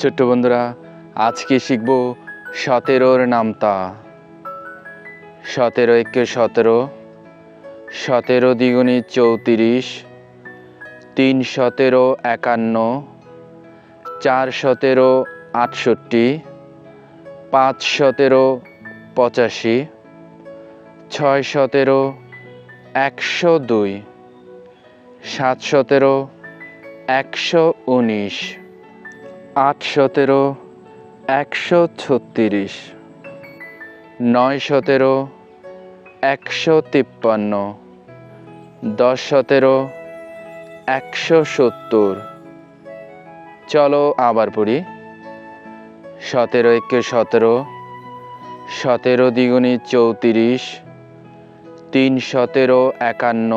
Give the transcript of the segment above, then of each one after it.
ছোট্ট বন্ধুরা, আজকে শিখব সতেরোর নামতা। সতেরো একে সতেরো সতেরো দ্বিগুণী চৌত্রিশ, তিন সতেরো একান্ন, চার সতেরো আটষট্টি, পাঁচ সতেরো পঁচাশি, ছয় সতেরো একশো দুই, সাত সতেরো একশো উনিশ। আট সতেরো একশো ছত্রিশ নয় সতেরো একশো তিপ্পান্ন দশ সতেরো একশো সত্তর। চলো আবার পড়ি। সতেরো একে সতেরো সতেরো দ্বিগুণী চৌত্রিশ তিন সতেরো একান্ন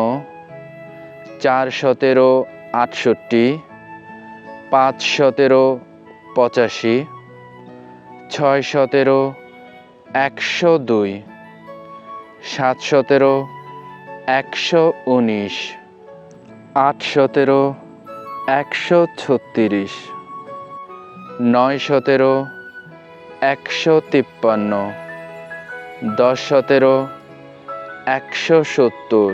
চার সতেরো আটষট্টি পাঁচ সতেরো পঁচাশি। ছয় সতেরো একশো দুই। সাত সতেরো একশো উনিশ। আট সতেরো একশো ছত্রিশ। নয় সতেরো একশো তিপ্পান্ন। দশ সতেরো একশো সত্তর।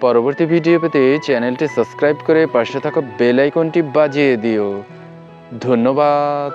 পরবর্তী ভিডিও পেতে চ্যানেলটি সাবস্ক্রাইব করে পাশে থাকা বেল আইকনটি বাজিয়ে দিও। ধন্যবাদ।